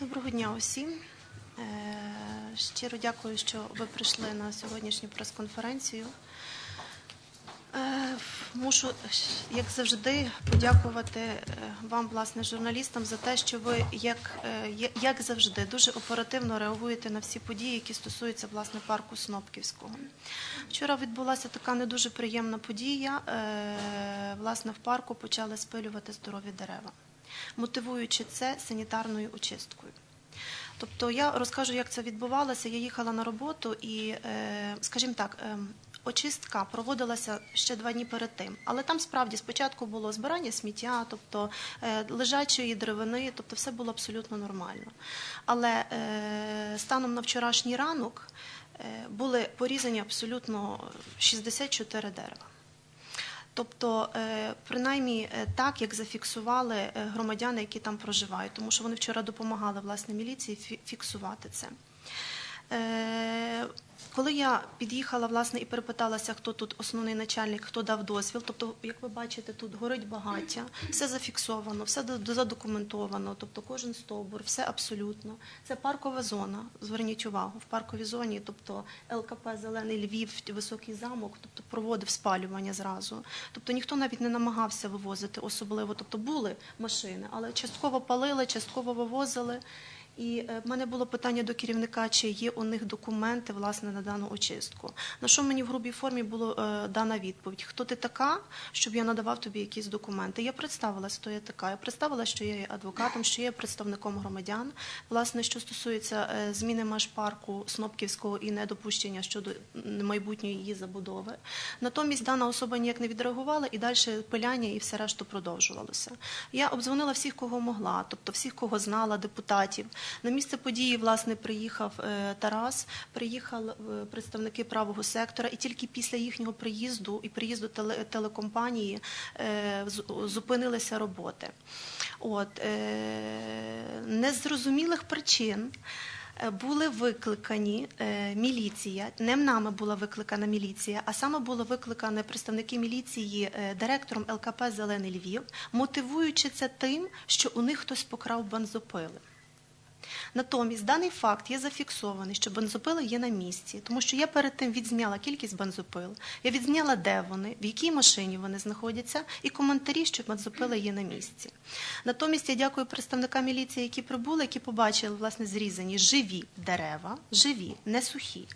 Доброго дня усім. Е, Щиро дякую, що ви прийшли на сьогоднішню прес-конференцію. Е, Мушу, як завжди, подякувати е, вам, власне, журналістам, за те, що ви, як, як завжди, дуже оперативно реагуєте на всі події, які стосуються власне парку Снопківського. Вчора відбулася така не дуже приємна подія. Власне, в парку почали спилювати здорові дерева, мотивуючи це санітарною очисткою. Тобто я розкажу, як це відбувалося. Я їхала на роботу і, е, скажімо так, е, очистка проводилася ще два дні перед тим. Але там справді спочатку було збирання сміття, тобто е, лежачої деревини, тобто все було абсолютно нормально. Але станом на вчорашній ранок були порізані абсолютно 64 дерева. Тобто, е, принаймні е, так, як зафіксували е, громадяни, які там проживають, тому що вони вчора допомагали власне міліції фіксувати це. Коли я під'їхала власне і перепиталася, хто тут основний начальник, хто дав дозвіл. Тобто, як ви бачите, тут горить багаття, все зафіксовано, все задокументовано, тобто кожен стовбур, все абсолютно. Це паркова зона. Зверніть увагу, в парковій зоні, тобто ЛКП Зелений Львів, Високий замок, тобто проводив спалювання зразу. Тобто ніхто навіть не намагався вивозити особливо. Тобто були машини, але частково палили, частково вивозили. І е, в мене було питання до керівника, чи є у них документи власне на дану очистку. На що мені в грубій формі було е, дана відповідь: хто ти така, щоб я надавав тобі якісь документи? Я представилася, хто я така. Я представила, що я є адвокатом, що я є представником громадян. Власне, що стосується е, зміни меж парку Снопківського і недопущення щодо майбутньої її забудови. Натомість дана особа ніяк не відреагувала, і далі пиляння і все решту продовжувалося. Я обдзвонила всіх, кого могла, тобто всіх, кого знала, депутатів. На місце події власне приїхав е, Тарас, приїхали е, представники правого сектора, і тільки після їхнього приїзду і приїзду теле- телекомпанії е, зупинилися роботи. От незрозумілих причин. Були викликані міліція, не нами була викликана міліція, а саме були викликані представники міліції директором ЛКП Зелений Львів, мотивуючи це тим, що у них хтось покрав бензопили. Натомість даний факт є зафіксований, що бензопила є на місці, тому що я перед тим відзняла кількість бензопил, я відзняла, де вони, в якій машині вони знаходяться, і коментарі, що бензопила є на місці. Натомість я дякую представникам міліції, які прибули, які побачили власне зрізані живі дерева, живі, не сухі.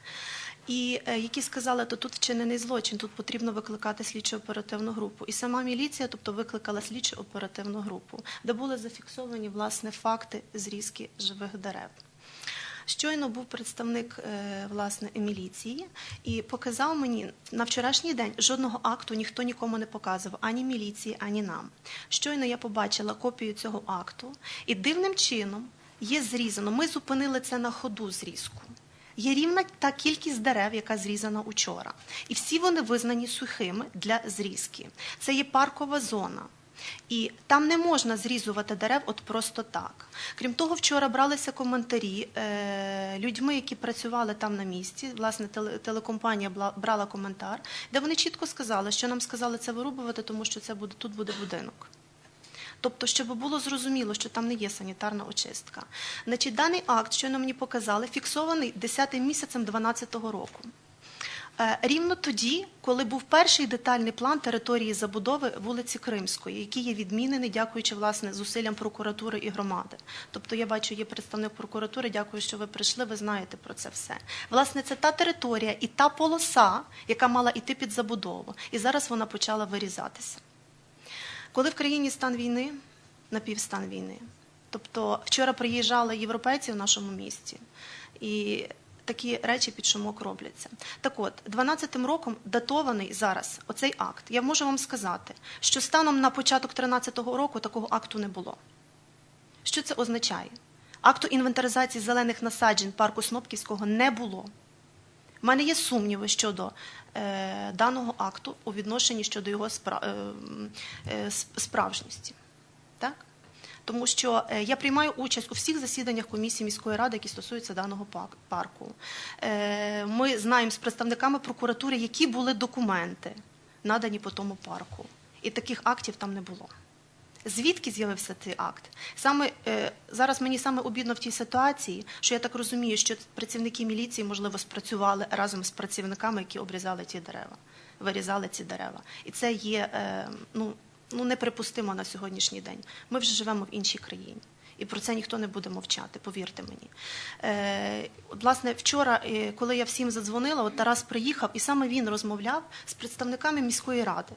І е, які сказали, то тут вчинений злочин, тут потрібно викликати слідчо оперативну групу. І сама міліція, тобто викликала слідчо оперативну групу, де були зафіксовані власне факти зрізки живих дерев. Щойно був представник е, власне міліції і показав мені на вчорашній день жодного акту ніхто нікому не показував, ані міліції, ані нам. Щойно я побачила копію цього акту, і дивним чином є зрізано. Ми зупинили це на ходу зрізку. Є рівна та кількість дерев, яка зрізана учора. І всі вони визнані сухими для зрізки. Це є паркова зона. І там не можна зрізувати дерев от просто так. Крім того, вчора бралися коментарі е, людьми, які працювали там на місці. Власне, телекомпанія брала коментар, де вони чітко сказали, що нам сказали це вирубувати, тому що це буде тут буде будинок. Тобто, щоб було зрозуміло, що там не є санітарна очистка. Значить, даний акт, щойно мені показали, фіксований 10 місяцем 2012 року. Е, Рівно тоді, коли був перший детальний план території забудови вулиці Кримської, який є відмінений, дякуючи власне зусиллям прокуратури і громади. Тобто, я бачу, є представник прокуратури. Дякую, що ви прийшли. Ви знаєте про це все. Власне, це та територія і та полоса, яка мала йти під забудову, і зараз вона почала вирізатися. Коли в країні стан війни, напівстан війни, тобто вчора приїжджали європейці в нашому місті, і такі речі під шумок робляться. Так от, 12-м роком датований зараз оцей акт. Я можу вам сказати, що станом на початок 13-го року такого акту не було. Що це означає? Акту інвентаризації зелених насаджень парку Снопківського не було. У мене є сумніви щодо е, даного акту у відношенні щодо його спра, е, е, справжності. Так? Тому що е, я приймаю участь у всіх засіданнях комісії міської ради, які стосуються даного парку. Е, ми знаємо з представниками прокуратури, які були документи, надані по тому парку. І таких актів там не було. Звідки з'явився цей акт? Саме е, зараз мені саме обідно в тій ситуації, що я так розумію, що працівники міліції можливо спрацювали разом з працівниками, які обрізали ті дерева, вирізали ці дерева, і це є е, ну, ну неприпустимо на сьогоднішній день. Ми вже живемо в іншій країні. І про це ніхто не буде мовчати, повірте мені. Е, власне, вчора, е, коли я всім задзвонила, от Тарас приїхав, і саме він розмовляв з представниками міської ради.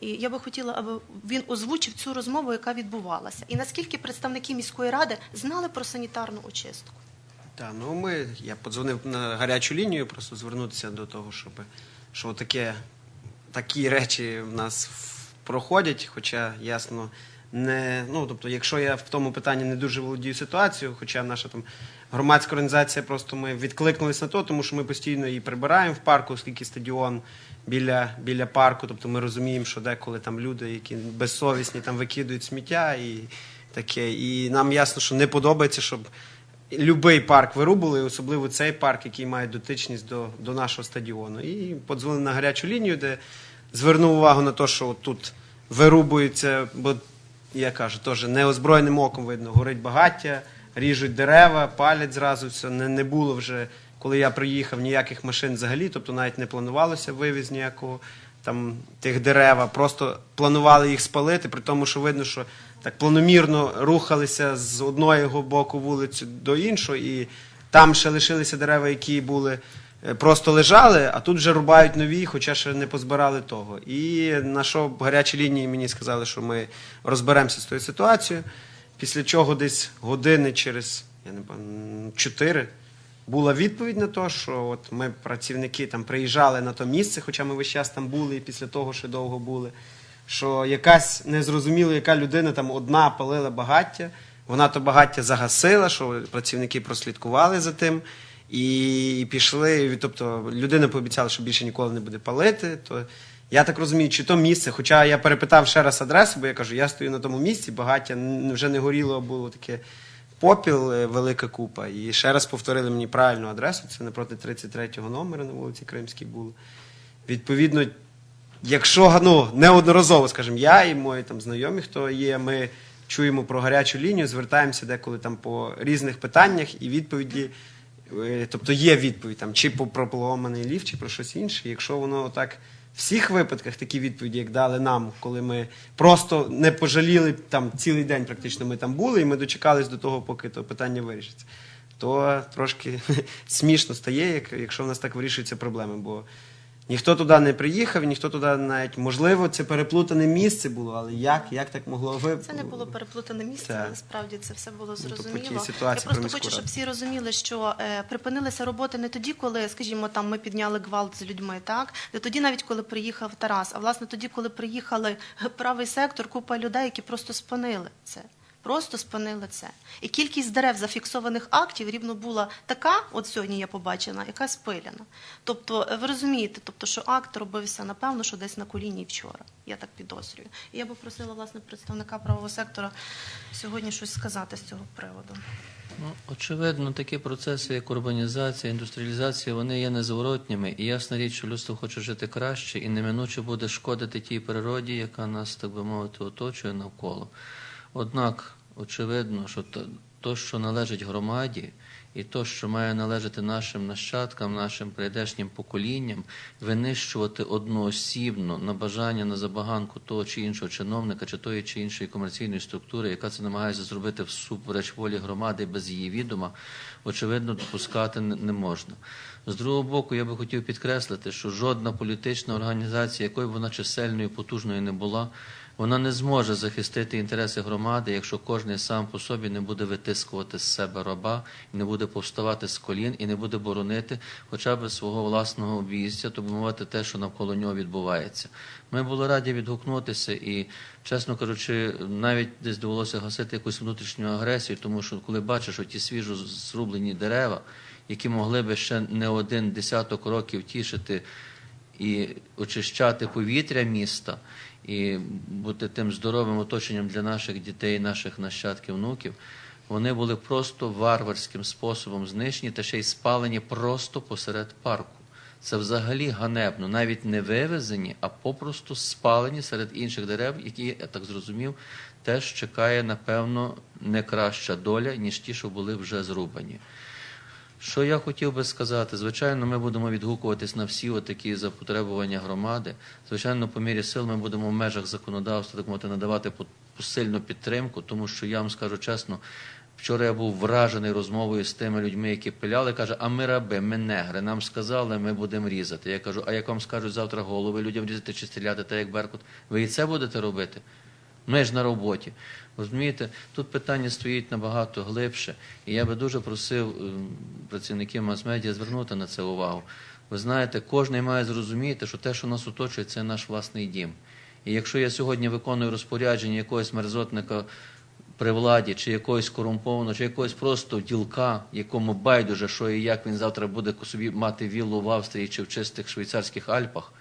І я би хотіла, аби він озвучив цю розмову, яка відбувалася. І наскільки представники міської ради знали про санітарну очистку? Так, ну ми, я подзвонив на гарячу лінію, просто звернутися до того, щоб що таке, такі речі в нас проходять, хоча ясно, не, ну, тобто, якщо я в тому питанні не дуже володію ситуацією, хоча наша там громадська організація, просто ми відкликнулись на то, тому що ми постійно її прибираємо в парку, оскільки стадіон біля, біля парку, тобто ми розуміємо, що деколи там люди, які безсовісні, там викидують сміття і таке. І нам ясно, що не подобається, щоб Любий парк вирубали, особливо цей парк, який має дотичність до, до нашого стадіону. І подзвонили на гарячу лінію, де звернув увагу на те, що тут вирубується, бо я кажу, теж неозброєним оком видно, горить багаття, ріжуть дерева, палять зразу все. Не, не було вже, коли я приїхав, ніяких машин взагалі, тобто навіть не планувалося вивіз ніякого там тих дерев, просто планували їх спалити, при тому, що видно, що так планомірно рухалися з одного боку вулицю до іншого, і там ще лишилися дерева, які були е, просто лежали, а тут вже рубають нові, хоча ще не позбирали того. І на що гарячі лінії мені сказали, що ми розберемося з тою ситуацією. Після чого десь години через я не пам'ятаю, чотири була відповідь на те, що от ми працівники там приїжджали на то місце, хоча ми весь час там були і після того ще довго були. Що якась незрозуміла, яка людина там одна палила багаття, вона то багаття загасила, що працівники прослідкували за тим і пішли. Тобто людина пообіцяла, що більше ніколи не буде палити. То я так розумію, чи то місце, хоча я перепитав ще раз адресу, бо я кажу, я стою на тому місці, багаття вже не горіло, було таке попіл, е, велика купа. І ще раз повторили мені правильну адресу. Це напроти 33-го номера на вулиці Кримській було. Відповідно, якщо ну, неодноразово, скажімо, я і мої там знайомі, хто є, ми чуємо про гарячу лінію, звертаємося деколи там по різних питаннях і відповіді. е, Тобто є відповідь там, чи про поламаний ліфт, чи про щось інше. Якщо воно так всіх випадках такі відповіді, як дали нам, коли ми просто не пожаліли там цілий день, практично ми там були, і ми дочекались до того, поки то питання вирішиться, то трошки смішно стає, якщо в нас так вирішуються проблеми. Бо ніхто туди не приїхав, ніхто туди навіть можливо, це переплутане місце було, але як, як так могло ви Це не було переплутане місце, але насправді це все було Ну, то по зрозуміло. ситуації Я просто хочу, щоб всі розуміли, що е, припинилися роботи не тоді, коли, скажімо, там ми підняли гвалт з людьми, так не тоді, навіть коли приїхав Тарас, а власне тоді, коли приїхали правий сектор, купа людей, які просто спинили це. Просто спинили це. І кількість дерев зафіксованих актів рівно була така, от сьогодні я побачена, яка спилена. Тобто, е, ви розумієте, тобто, що акт робився, напевно, що десь на коліні вчора. Я так підозрюю. І я би просила власне представника правого сектора сьогодні щось сказати з цього приводу. Ну, очевидно, такі процеси, як урбанізація, індустріалізація, вони є незворотніми. І ясна річ, що людство хоче жити краще і неминуче буде шкодити тій природі, яка нас, так би мовити, оточує навколо. Однак, очевидно, що то, що належить громаді, і то, що має належати нашим нащадкам, нашим прийдешнім поколінням, винищувати одноосібно на бажання на забаганку того чи іншого чиновника, чи тої чи іншої комерційної структури, яка це намагається зробити всупереч волі громади без її відома, очевидно, допускати не можна. З другого боку, я би хотів підкреслити, що жодна політична організація, якою б вона чисельною потужною не була, вона не зможе захистити інтереси громади, якщо кожен сам по собі не буде витискувати з себе раба, не буде повставати з колін і не буде боронити хоча б свого власного обійстя, то би мовити те, що навколо нього відбувається. Ми були раді відгукнутися і, чесно кажучи, навіть десь довелося гасити якусь внутрішню агресію, тому що коли бачиш оті свіжо зрублені дерева, які могли би ще не один десяток років тішити і очищати повітря міста, і бути тим здоровим оточенням для наших дітей, наших нащадків, внуків, вони були просто варварським способом знищені та ще й спалені просто посеред парку. Це взагалі ганебно, навіть не вивезені, а попросту спалені серед інших дерев, які, я так зрозумів, теж чекає, напевно, не краща доля, ніж ті, що були вже зрубані. Що я хотів би сказати? Звичайно, ми будемо відгукуватись на всі такі запотребування громади. Звичайно, по мірі сил ми будемо в межах законодавства так мовити, надавати посильну підтримку, тому що я вам скажу чесно, вчора я був вражений розмовою з тими людьми, які пиляли, каже, а ми раби, ми негри, нам сказали, ми будемо різати. Я кажу, а як вам скажуть завтра голови людям різати чи стріляти, так як Беркут, ви і це будете робити? Ми ж на роботі. Розумієте, тут питання стоїть набагато глибше. І я би дуже просив ем, працівників мас-медіа звернути на це увагу. Ви знаєте, кожен має зрозуміти, що те, що нас оточує, це наш власний дім. І якщо я сьогодні виконую розпорядження якогось мерзотника при владі, чи якогось корумпованого, чи якогось просто ділка, якому байдуже, що і як він завтра буде собі мати віллу в Австрії чи в чистих швейцарських Альпах,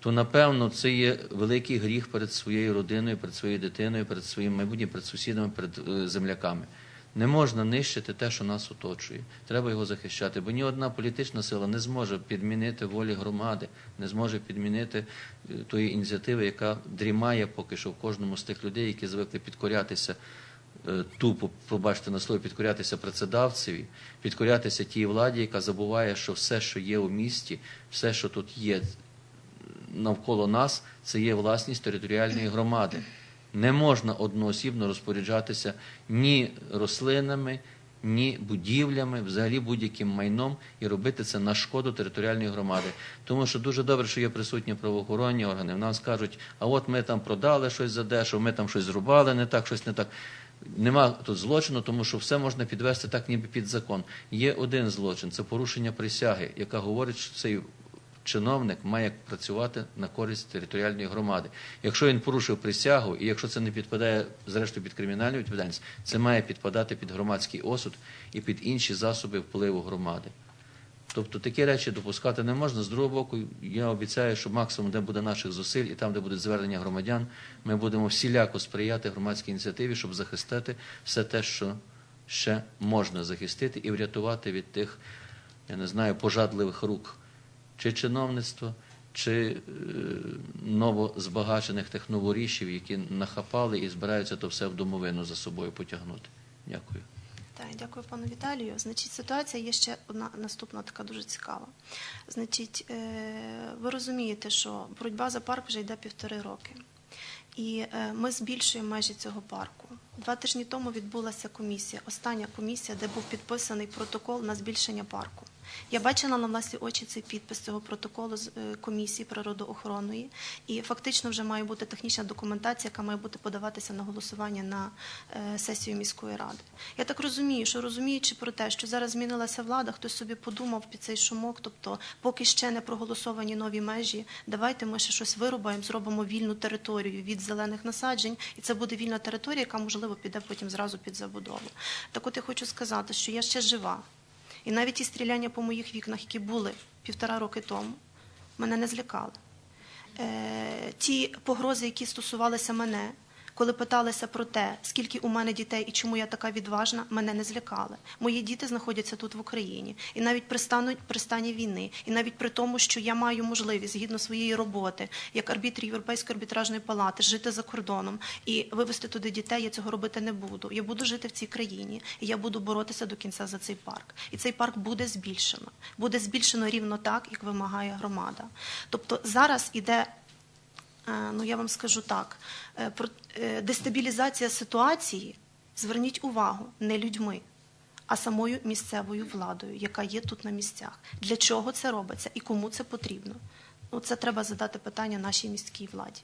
то напевно це є великий гріх перед своєю родиною, перед своєю дитиною, перед своїм майбутнім, перед сусідами, перед е, земляками. Не можна нищити те, що нас оточує. Треба його захищати, бо ні одна політична сила не зможе підмінити волі громади, не зможе підмінити е, тої ініціативи, яка дрімає поки що в кожному з тих людей, які звикли підкорятися е, тупо, пробачте на слово, підкорятися працедавцеві, підкорятися тій владі, яка забуває, що все, що є у місті, все, що тут є, навколо нас це є власність територіальної громади. Не можна одноосібно розпоряджатися ні рослинами, ні будівлями, взагалі будь-яким майном і робити це на шкоду територіальної громади. Тому що дуже добре, що є присутні правоохоронні органи. В нас кажуть, а от ми там продали щось за дешево, ми там щось зрубали не так, щось не так. Нема тут злочину, тому що все можна підвести так, ніби під закон. Є один злочин це порушення присяги, яка говорить, що цей чиновник має працювати на користь територіальної громади. Якщо він порушив присягу, і якщо це не підпадає зрештою під кримінальну відповідальність, це має підпадати під громадський осуд і під інші засоби впливу громади. Тобто такі речі допускати не можна. З другого боку, я обіцяю, що максимум, де буде наших зусиль, і там, де буде звернення громадян, ми будемо всіляко сприяти громадській ініціативі, щоб захистити все те, що ще можна захистити, і врятувати від тих, я не знаю, пожадливих рук чи чиновництва, чи е, новозбагачених тих новорішів, які нахапали і збираються то все в домовину за собою потягнути. Дякую. Так, дякую пану Віталію. Значить, ситуація є ще одна наступна така дуже цікава. Значить, е, ви розумієте, що боротьба за парк вже йде півтори роки. І е, ми збільшуємо межі цього парку. Два тижні тому відбулася комісія, остання комісія, де був підписаний протокол на збільшення парку. Я бачила на власні очі цей підпис цього протоколу з е, комісії природоохоронної, і фактично вже має бути технічна документація, яка має бути подаватися на голосування на е, сесію міської ради. Я так розумію, що розуміючи про те, що зараз змінилася влада, хтось собі подумав під цей шумок, тобто поки ще не проголосовані нові межі, давайте ми ще щось вирубаємо, зробимо вільну територію від зелених насаджень, і це буде вільна територія, яка можливо піде потім зразу під забудову. Так от я хочу сказати, що я ще жива. І навіть ті стріляння по моїх вікнах, які були півтора роки тому, мене не злякали. Е, ті погрози, які стосувалися мене, коли питалися про те, скільки у мене дітей і чому я така відважна, мене не злякали. Мої діти знаходяться тут в Україні, і навіть при стану при стані війни, і навіть при тому, що я маю можливість згідно своєї роботи, як арбітр Європейської арбітражної палати, жити за кордоном і вивезти туди дітей, я цього робити не буду. Я буду жити в цій країні, і я буду боротися до кінця за цей парк. І цей парк буде збільшено. Буде збільшено рівно так, як вимагає громада. Тобто зараз іде ну я вам скажу так, е, е, дестабілізація ситуації, зверніть увагу, не людьми, а самою місцевою владою, яка є тут на місцях. Для чого це робиться і кому це потрібно? Ну, це треба задати питання нашій міській владі.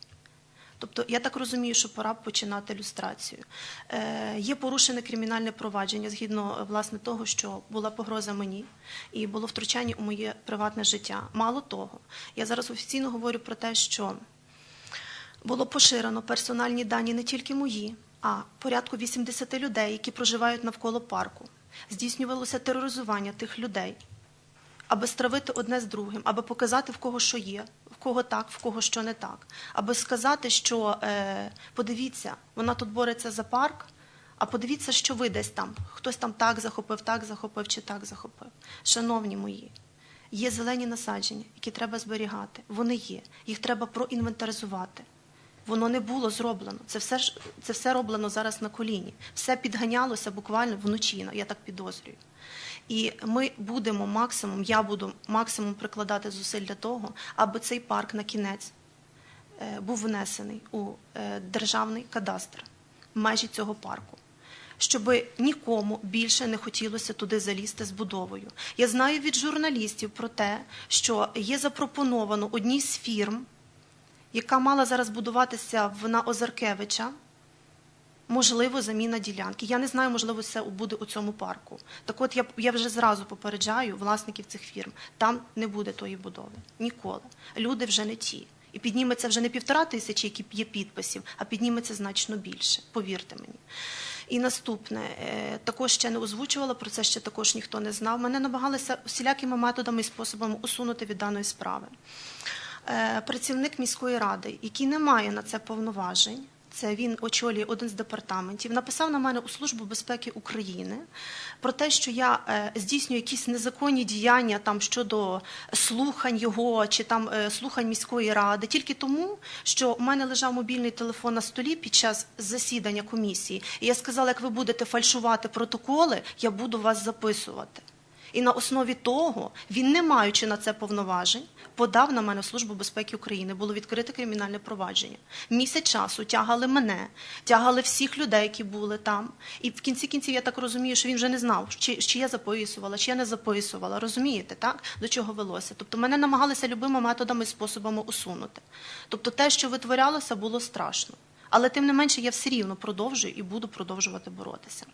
Тобто, я так розумію, що пора починати люстрацію. Е, є порушене кримінальне провадження згідно е, власне того, що була погроза мені і було втручання у моє приватне життя. Мало того, я зараз офіційно говорю про те, що було поширено персональні дані не тільки мої, а порядку 80 людей, які проживають навколо парку. Здійснювалося тероризування тих людей, аби стравити одне з другим, аби показати, в кого що є, в кого так, в кого що не так, аби сказати, що е, подивіться, вона тут бореться за парк. А подивіться, що ви десь там. Хтось там так захопив, так захопив чи так захопив. Шановні мої, Є зелені насадження, які треба зберігати. Вони є. Їх треба проінвентаризувати. Воно не було зроблено. Це все ж це все роблено зараз на коліні. Все підганялося буквально вночі. Я так підозрюю. І ми будемо максимум, я буду максимум прикладати зусиль для того, аби цей парк на кінець е, був внесений у е, державний кадастр межі цього парку. Щоб нікому більше не хотілося туди залізти з будовою. Я знаю від журналістів про те, що є запропоновано одній з фірм, яка мала зараз будуватися на Озаркевича, можливо, заміна ділянки. Я не знаю, можливо, це буде у цьому парку. Так от я, я вже зразу попереджаю власників цих фірм. Там не буде тої будови. Ніколи. Люди вже не ті. І підніметься вже не півтора тисячі, які є підписів, а підніметься значно більше. Повірте мені. І наступне, е, також ще не озвучувала, про це ще також ніхто не знав. Мене намагалися всілякими методами і способами усунути від даної справи. Е, Працівник міської ради, який не має на це повноважень, це він очолює один з департаментів, написав на мене у Службу безпеки України про те, що я е, здійснюю якісь незаконні діяння там щодо слухань його чи там е, слухань міської ради, тільки тому, що у мене лежав мобільний телефон на столі під час засідання комісії. І я сказала, як ви будете фальшувати протоколи, я буду вас записувати. І на основі того він, не маючи на це повноважень, подав на мене Службу безпеки України. Було відкрите кримінальне провадження. Місяць часу тягали мене, тягали всіх людей, які були там. І в кінці кінців я так розумію, що він вже не знав, чи, чи я записувала, чи я не записувала. Розумієте, так до чого велося? Тобто мене намагалися любими методами і способами усунути. Тобто, те, що витворялося, було страшно. Але тим не менше я все рівно продовжую і буду продовжувати боротися.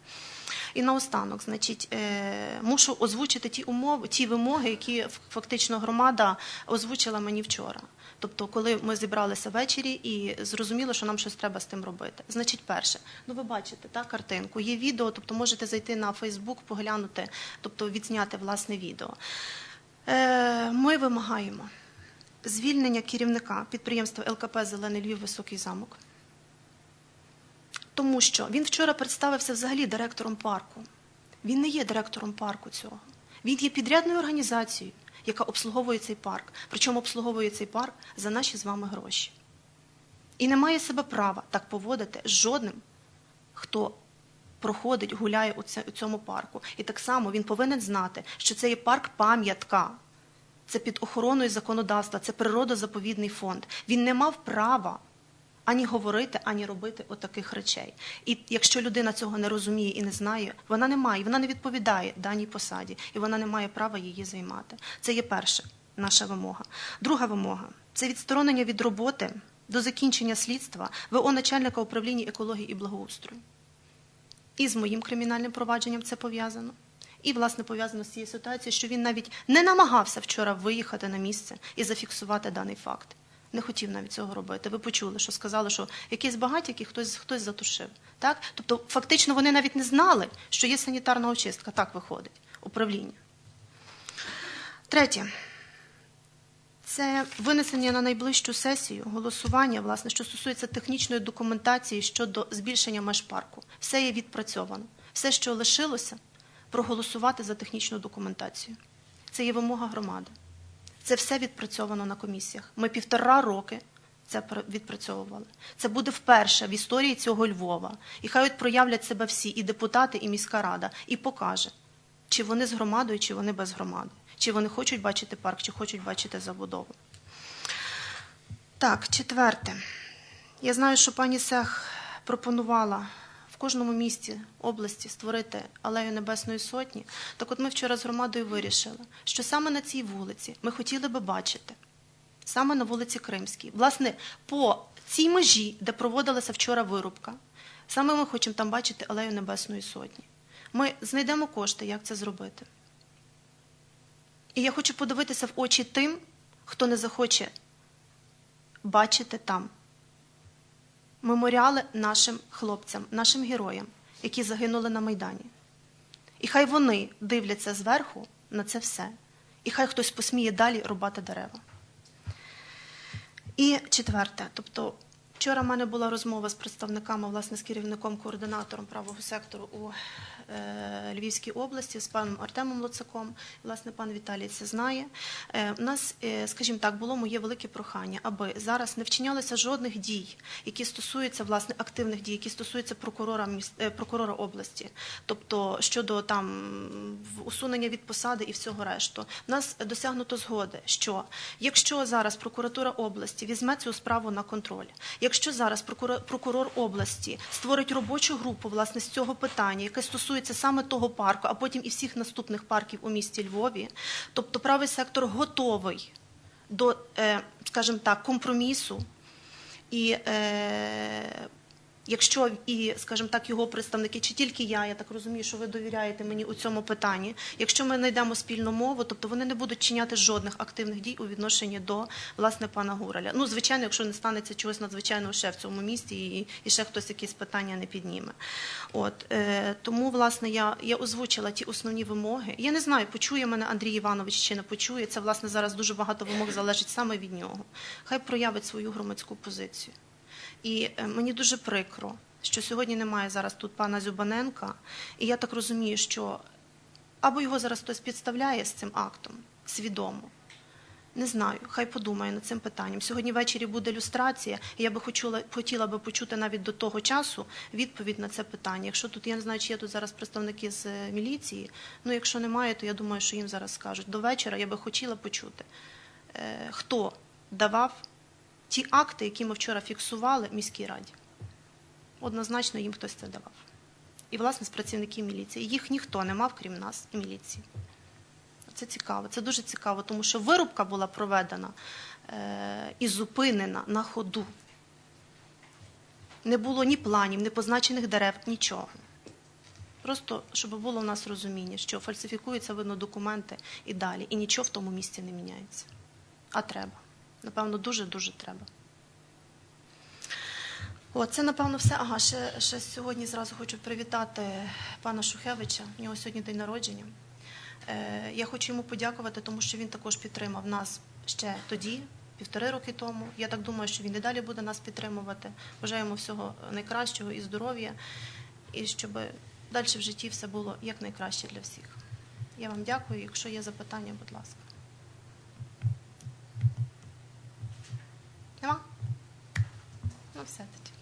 І наостанок, значить, е, мушу озвучити ті умови, ті вимоги, які фактично громада озвучила мені вчора. Тобто, коли ми зібралися ввечері і зрозуміло, що нам щось треба з тим робити. Значить, перше, ну ви бачите та картинку, є відео, тобто можете зайти на Фейсбук, поглянути, тобто відзняти власне відео. Е, Ми вимагаємо звільнення керівника підприємства ЛКП Зелений Львів Високий замок. Тому що він вчора представився взагалі директором парку. Він не є директором парку цього. Він є підрядною організацією, яка обслуговує цей парк. Причому обслуговує цей парк за наші з вами гроші. І не має себе права так поводити з жодним, хто проходить, гуляє у цьому парку. І так само він повинен знати, що це є парк пам'ятка. Це під охороною законодавства, це природозаповідний фонд. Він не мав права ані говорити, ані робити отаких речей. І якщо людина цього не розуміє і не знає, вона не має, вона не відповідає даній посаді, і вона не має права її займати. Це є перша наша вимога. Друга вимога це відсторонення від роботи до закінчення слідства ВО начальника управління екології і благоустрою. І з моїм кримінальним провадженням це пов'язано. І, власне, пов'язано з цією ситуацією, що він навіть не намагався вчора виїхати на місце і зафіксувати даний факт. Не хотів навіть цього робити. Ви почули, що сказали, що якісь багатіки хтось, хтось затушив. Так? Тобто, фактично, вони навіть не знали, що є санітарна очистка. Так виходить, управління. Третє. Це винесення на найближчу сесію голосування, власне, що стосується технічної документації щодо збільшення меж парку. Все є відпрацьовано. Все, що лишилося, проголосувати за технічну документацію. Це є вимога громади. Це все відпрацьовано на комісіях. Ми півтора роки це пр- відпрацьовували. Це буде вперше в історії цього Львова. І хай от проявлять себе всі, і депутати, і міська рада, і покаже, чи вони з громадою, чи вони без громади, чи вони хочуть бачити парк, чи хочуть бачити забудову. Так, четверте. Я знаю, що пані Сех пропонувала кожному місті області створити алею Небесної Сотні. Так от ми вчора з громадою вирішили, що саме на цій вулиці ми хотіли би бачити, саме на вулиці Кримській, власне, по цій межі, де проводилася вчора вирубка, саме ми хочемо там бачити алею Небесної Сотні. Ми знайдемо кошти, як це зробити. І я хочу подивитися в очі тим, хто не захоче бачити там меморіали нашим хлопцям, нашим героям, які загинули на Майдані. І хай вони дивляться зверху на це все. І хай хтось посміє далі рубати дерева. І четверте, тобто Вчора в мене була розмова з представниками, власне, з керівником координатором правого сектору у е, Львівській області з паном Артемом Луцаком. Власне, пан Віталій це знає. Е, у нас, е, скажімо так, було моє велике прохання, аби зараз не вчинялося жодних дій, які стосуються власне активних дій, які стосуються прокурора прокурора області, тобто щодо там усунення від посади і всього решту. У нас досягнуто згоди, що якщо зараз прокуратура області візьме цю справу на контроль, якщо зараз прокурор, області створить робочу групу власне з цього питання, яке стосується саме того парку, а потім і всіх наступних парків у місті Львові, тобто правий сектор готовий до, е, скажімо так, компромісу і е, якщо і, скажімо так, його представники, чи тільки я, я так розумію, що ви довіряєте мені у цьому питанні. Якщо ми знайдемо спільну мову, тобто вони не будуть чиняти жодних активних дій у відношенні до власне пана Гураля. Ну, звичайно, якщо не станеться чогось надзвичайного ще в цьому місті, і, і ще хтось якісь питання не підніме. От е, тому, власне, я, я озвучила ті основні вимоги. Я не знаю, почує мене Андрій Іванович чи не почує. Це власне зараз дуже багато вимог залежить саме від нього. Хай проявить свою громадську позицію. І е, мені дуже прикро, що сьогодні немає зараз тут пана Зюбаненка. І я так розумію, що або його зараз хтось підставляє з цим актом свідомо. Не знаю, хай подумає над цим питанням. Сьогодні ввечері буде люстрація, і я би хотіла, хотіла би почути навіть до того часу відповідь на це питання. Якщо тут я не знаю, чи є тут зараз представники з е, міліції. Ну, якщо немає, то я думаю, що їм зараз скажуть. До вечора я би хотіла почути, е, хто давав ті акти, які ми вчора фіксували в міській раді. Однозначно їм хтось це давав. І, власне, з працівників міліції. Їх ніхто не мав, крім нас і міліції. Це цікаво, це дуже цікаво, тому що вирубка була проведена е, і зупинена на ходу. Не було ні планів, ні позначених дерев, нічого. Просто щоб було в нас розуміння, що фальсифікуються видно документи і далі, і нічого в тому місці не міняється. А треба. Напевно, дуже-дуже треба. О, це, напевно, все. Ага, ще, ще сьогодні зразу хочу привітати пана Шухевича. У нього сьогодні день народження. Е, я хочу йому подякувати, тому що він також підтримав нас ще тоді, півтори роки тому. Я так думаю, що він і далі буде нас підтримувати. Бажаю йому всього найкращого і здоров'я, і щоб далі в житті все було якнайкраще для всіх. Я вам дякую. Якщо є запитання, будь ласка. Нема? Ну, все тоді.